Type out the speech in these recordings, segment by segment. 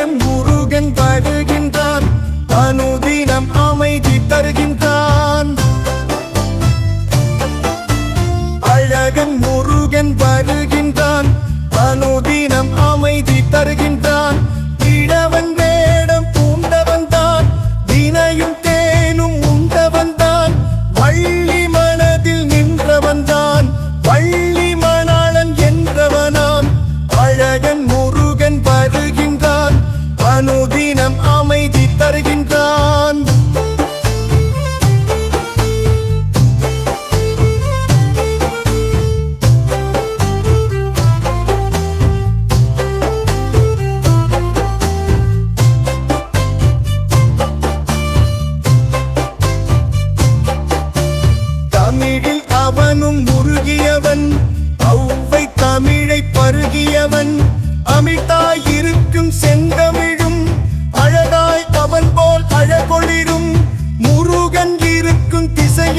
தினம் முருகன் வருகின்றான் அனுதினம் அமைதி தருகின்றான். அழகன் முருகன் வருகின்றான். அனுதினம் அமைதி தருகின்றான். உள்ளம் அமைதி தருகின்ற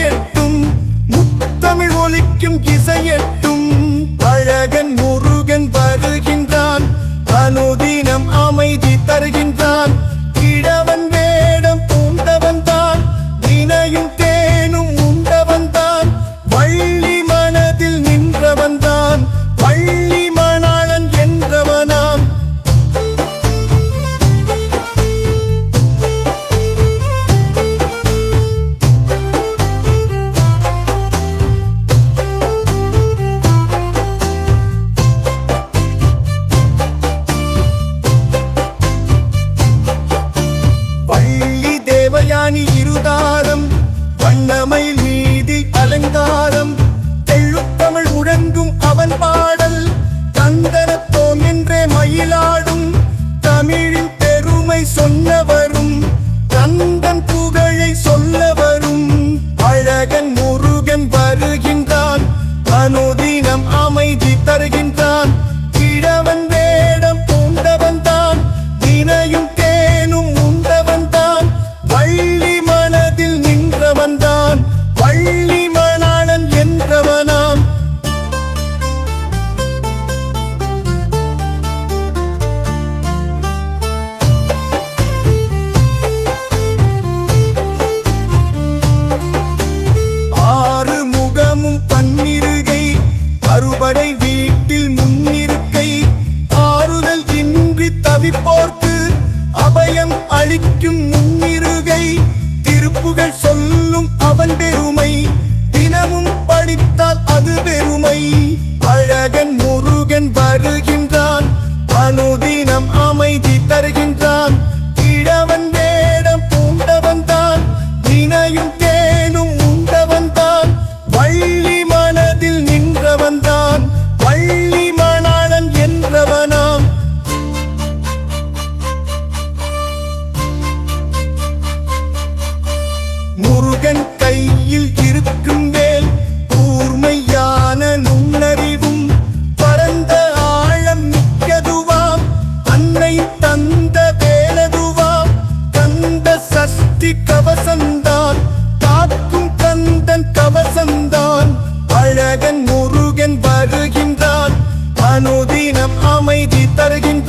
இசையட்டும் முத்தமிழ் ஒலிக்கும் இசையட்டும் வண்ணமை நீதி அலங்காரம் வந்தான் பள்ளி மணாளன் என்றவனாம். ஆறு முகமும் பன்னிருகை அறுபடை வீட்டில் முன்னிருக்கை. ஆறுதல் இன்றி தவிப்போர்க்கு அபயம் அளிக்கும் முன்னிருகை. திருப்புகள் சொல்ல அவன் பெருமை தினமும் படித்தால் அது பெருமை göstergin